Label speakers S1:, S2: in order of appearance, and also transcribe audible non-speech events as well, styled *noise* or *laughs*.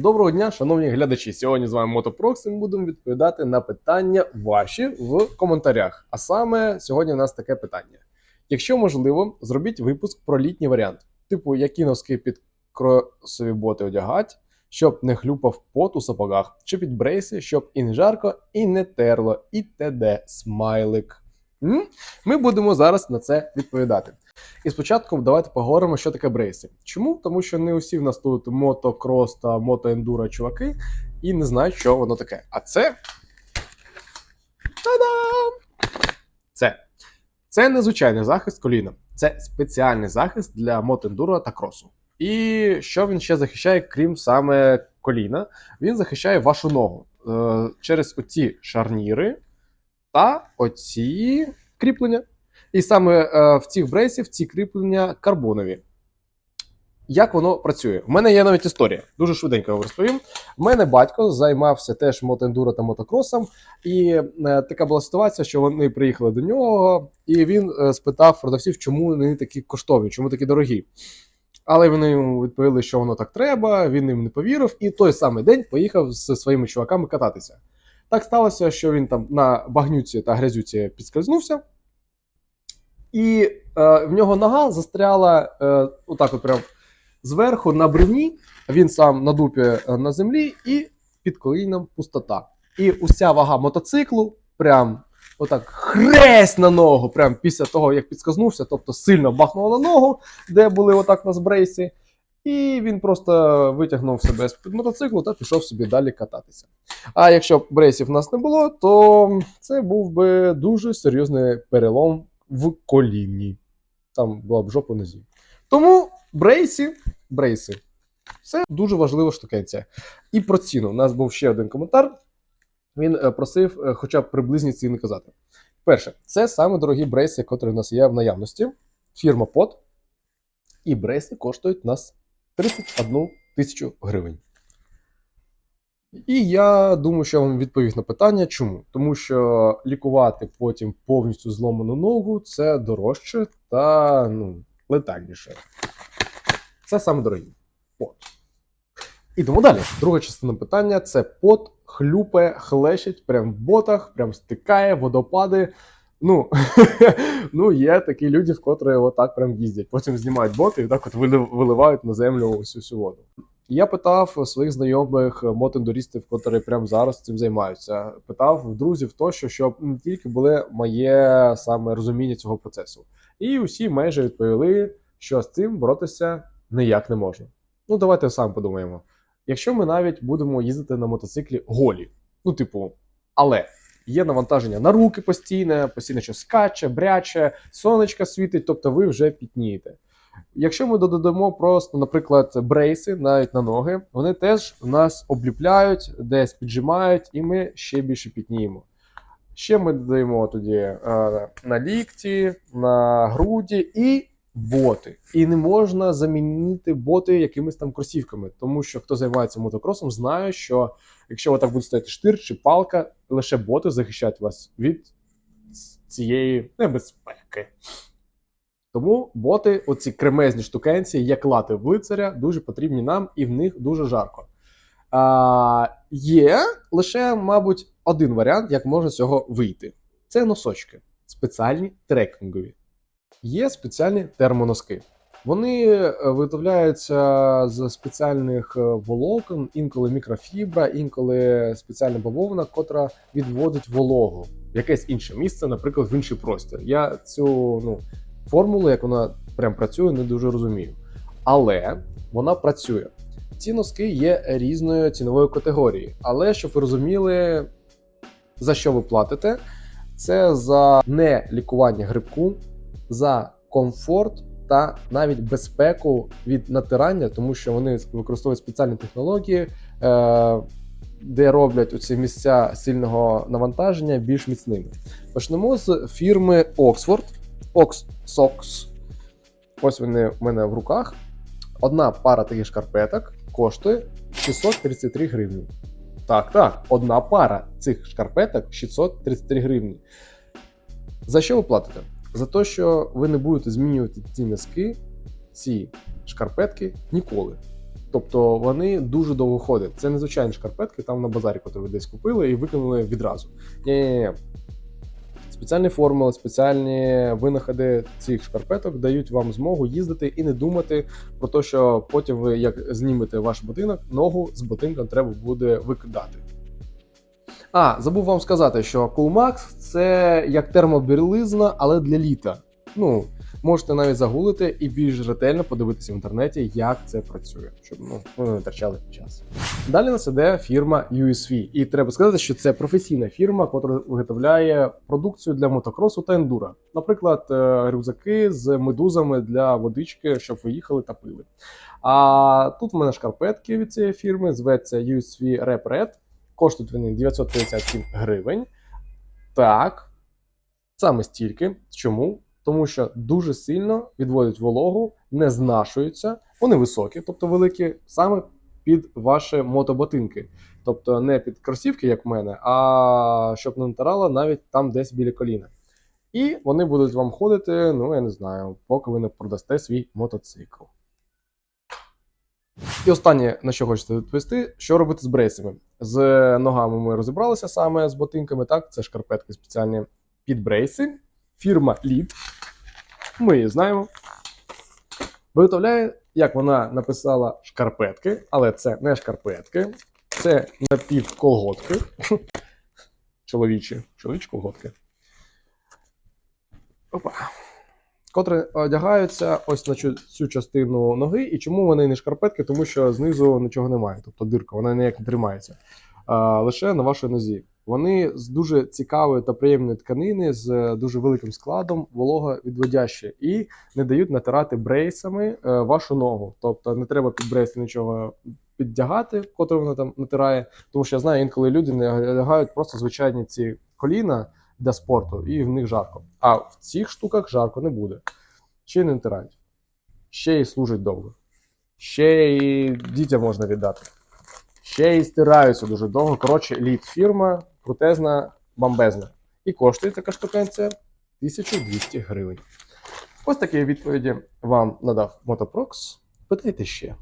S1: Доброго дня, шановні глядачі. Сьогодні з вами Мотопрокс ми будемо відповідати на питання ваші в коментарях. А саме сьогодні у нас таке питання: якщо можливо, зробіть випуск про літній варіант, типу, які носки під кросові боти одягать, щоб не хлюпав пот у сапогах, чи під брейси, щоб і не жарко, і не терло, і т.д. смайлик. Ми будемо зараз на це відповідати. І спочатку давайте поговоримо, що таке брейси. Чому? Тому що не усі в нас тут мотокрос та мотоендуро чуваки і не знають, що воно таке. А це. Та-дам! Це. Це не звичайний захист коліна, це спеціальний захист для мотоендуро та кросу. І що він ще захищає, крім саме коліна? Він захищає вашу ногу е, через оці шарніри та оці кріплення. І саме е, в цих брейсів ці кріплення карбонові. Як воно працює? В мене є навіть історія. Дуже швиденько вам розповім. В мене батько займався теж мотоендуро та мотокросом, і е, така була ситуація, що вони приїхали до нього, і він е, спитав продавців, чому вони такі коштовні, чому такі дорогі. Але вони йому відповіли, що воно так треба, він їм не повірив, і той самий день поїхав з своїми чуваками кататися. Так сталося, що він там на багнюці та грязюці підскользнувся, і е, в нього нога застряла е, отак, от прям зверху на бревні. Він сам на дупі е, на землі, і під коліном пустота. І уся вага мотоциклу прям отак хресть на ногу, прям після того, як підскознувся, тобто сильно бахнуло на ногу, де були отак на збрейсі. І він просто витягнув себе з під мотоциклу та пішов собі далі кататися. А якщо б брейсів в нас не було, то це був би дуже серйозний перелом в коліні. Там була б жопа нозі. Тому брейсі, брейси. Це дуже важлива штукенція. І про ціну. У нас був ще один коментар. Він е, просив е, хоча б приблизні ціни казати. Перше, це саме дорогі брейси, які у нас є в наявності. Фірма POT. І брейси коштують нас 31 тисячу гривень. І я думаю, що я вам відповів на питання, чому? Тому що лікувати потім повністю зломану ногу це дорожче та ну, летальніше. Це саме дорогі. Пот. Ідемо далі. Друга частина питання це пот, хлюпає, хлещить, прям в ботах, прям стикає, водопади. Ну, *laughs* ну, є такі люди, в котрі отак прям їздять. Потім знімають боти і так от виливають на землю всю всю воду. Я питав своїх знайомих мотоендурістів, котрі прямо зараз цим займаються. Питав друзів тощо, щоб не тільки були моє саме розуміння цього процесу. І усі майже відповіли, що з цим боротися ніяк не можна. Ну, давайте сам подумаємо. Якщо ми навіть будемо їздити на мотоциклі голі, ну, типу, але є навантаження на руки постійне, постійно що скаче, бряче, сонечка світить, тобто ви вже пітнієте. Якщо ми додамо просто, наприклад, брейси навіть на ноги, вони теж нас обліпляють, десь піджимають, і ми ще більше пітніємо. Ще ми додаємо тоді е, на лікті, на груді і боти. І не можна замінити боти якимись там кросівками, тому що хто займається мотокросом, знає, що якщо отак буде стояти штир чи палка, лише боти захищають вас від цієї небезпеки. Тому боти, оці кремезні штукенці, як лати в лицаря, дуже потрібні нам, і в них дуже жарко. А, є лише, мабуть, один варіант, як можна з цього вийти. Це носочки, спеціальні трекінгові. Є спеціальні термоноски. Вони е, виготовляються з спеціальних е, волокон, інколи мікрофібра, інколи спеціальна бавовна, котра відводить вологу в якесь інше місце, наприклад, в інший простір. Я цю ну, формулу, як вона прям працює, не дуже розумію. Але вона працює. Ці носки є різної цінової категорії. Але щоб ви розуміли, за що ви платите, це за не лікування грибку, за комфорт та навіть безпеку від натирання, тому що вони використовують спеціальні технології, е, де роблять оці місця сильного навантаження більш міцними. Почнемо з фірми Oxford. Ox Socks. Ось вони в мене в руках. Одна пара таких шкарпеток коштує 633 гривні. Так, так, одна пара цих шкарпеток 633 гривні. За що ви платите? За те, що ви не будете змінювати ці носки, ці шкарпетки ніколи. Тобто вони дуже довго ходять. Це не звичайні шкарпетки там на базарі, які ви десь купили і викинули відразу. Ні-ні-ні. Спеціальні формули, спеціальні винаходи цих шкарпеток дають вам змогу їздити і не думати про те, що потім ви як знімете ваш будинок, ногу з ботинка треба буде викидати. А, забув вам сказати, що Coolmax це як термобірлизна, але для літа. Ну, можете навіть загуглити і більш ретельно подивитися в інтернеті, як це працює, щоб ну, ви не витрачали час. Далі нас іде фірма USV. І треба сказати, що це професійна фірма, яка виготовляє продукцію для мотокросу та ендура. Наприклад, е, рюкзаки з медузами для водички, щоб ви їхали та пили. А тут в мене шкарпетки від цієї фірми, зветься USV Rep Red. Коштують вони 957 гривень. Так, саме стільки. Чому? Тому що дуже сильно відводять вологу, не знашуються, вони високі, тобто великі, саме під ваші мотоботинки. Тобто не під кросівки, як в мене, а щоб не натирало навіть там десь біля коліна. І вони будуть вам ходити, ну я не знаю, поки ви не продасте свій мотоцикл. І останнє, на що хочеться відповісти, що робити з брейсами. З ногами ми розібралися саме з ботинками, так, це шкарпетки спеціальні під брейси. Фірма Lead, ми її знаємо. Виготовляє, як вона написала, шкарпетки, але це не шкарпетки, це напівколготки. *laughs* Чоловічі, чоловічі колготки. Опа. Котрі одягаються ось на цю частину ноги. І чому вони не шкарпетки? Тому що знизу нічого немає, тобто дирка, вона ніяк не тримається. А, лише на вашій нозі. Вони з дуже цікавої та приємної тканини, з дуже великим складом, вологовідводящі, і не дають натирати брейсами е, вашу ногу. Тобто не треба під брейс нічого піддягати, котре вона там натирає. Тому що я знаю, інколи люди не одягають просто звичайні ці коліна для спорту, і в них жарко. А в цих штуках жарко не буде. Ще не натирають. Ще й служать довго. Ще й дітям можна віддати. Ще й стираються дуже довго. Коротше, лід фірма, крутезна, бомбезна. І коштує така штукенція 1200 гривень. Ось такі відповіді вам надав Мотопрокс. Питайте ще.